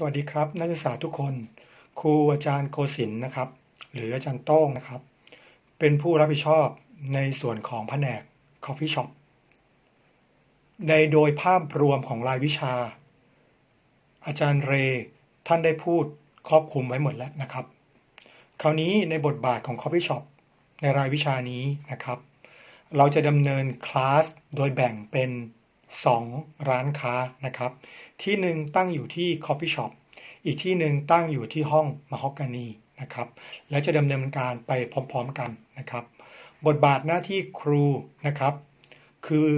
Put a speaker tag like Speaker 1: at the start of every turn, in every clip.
Speaker 1: สวัสดีครับ นักศึกษาทุกคน ครูอาจารย์โกศินนะครับ หรืออาจารย์โต้งนะครับ เป็นผู้รับผิดชอบในส่วนของแผนก Coffee Shop ในโดยภาพรวมของรายวิชา อาจารย์เร ท่านได้พูดครอบคลุมไว้หมดแล้วนะครับ คราวนี้ในบทบาทของ Coffee Shop ในรายวิชานี้นะครับ เราจะดำเนินคลาสโดยแบ่งเป็น 2 ร้านค้านะครับ ที่หนึ่งตั้งอยู่ที่ Coffee Shop อีกที่หนึ่งตั้งอยู่ที่ห้องม a ฮอกกานีนะครับและจะดำเนินการไปพร้อมๆกันนะครับ บทบาทหน้าที่ครูนะครับ คือ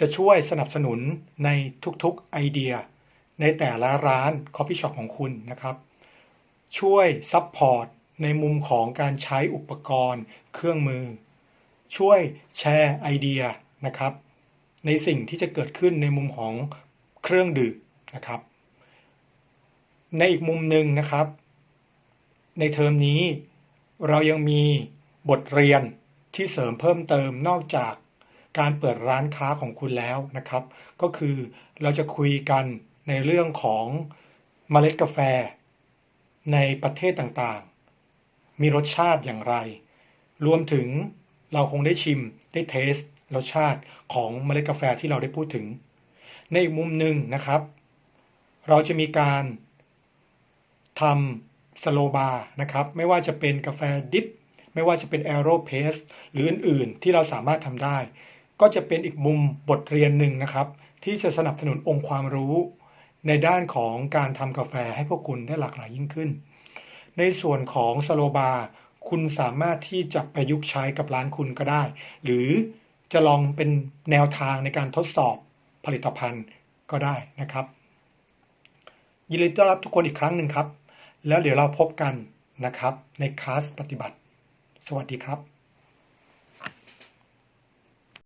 Speaker 1: จะช่วยสนับสนุนในทุกๆไอเดีย ในแต่ละร้าน Coffee Shop ของคุณนะครับ ช่วยซัพพอร์ตในมุมของการใช้อุปกรณ์ เครื่องมือ ช่วยแชร์ไอเดียนะครับ ในสิ่งที่จะเกิดขึ้นในมุมของเครื่องดื่มนะครับ ในอีกมุมหนึ่งนะครับ ในเทอมนี้เรายังมีบทเรียนที่เสริมเพิ่มเติมนอกจากการเปิดร้านค้าของคุณแล้วนะครับ ก็คือเราจะคุยกันในเรื่องของเมล็ดกาแฟ ในประเทศต่างๆ มีรสชาติอย่างไร รวมถึงเราคงได้ชิมได้เทส รสชาติของเมล็ดกาแฟที่เราได้พูดถึง ในอีกมุมหนึ่งนะครับ เราจะมีการทำสโลบาร์นะครับ ไม่ว่าจะเป็นกาแฟดิฟไม่ว่าจะเป็นแอโรเพสหรืออื่นๆ ที่เราสามารถทำได้ ก็จะเป็นอีกมุมบทเรียนหนึ่งนะครับ ที่จะสนับสนุนองค์ความรู้ ในด้านของการทำกาแฟให้พวกคุณได้หลากหลายยิ่งขึ้น ในส่วนของสโลบาร์คุณสามารถที่จะประยุกต์ใช้กับร้านคุณก็ได้ หรือ จะลองเป็นแนวทางในการทดสอบผลิตภัณฑ์ก็ได้นะครับ ยินดีต้อนรับทุกคนอีกครั้งหนึ่งครับ แล้วเดี๋ยวเราพบกันนะครับในคลาสปฏิบัติ สวัสดีครับ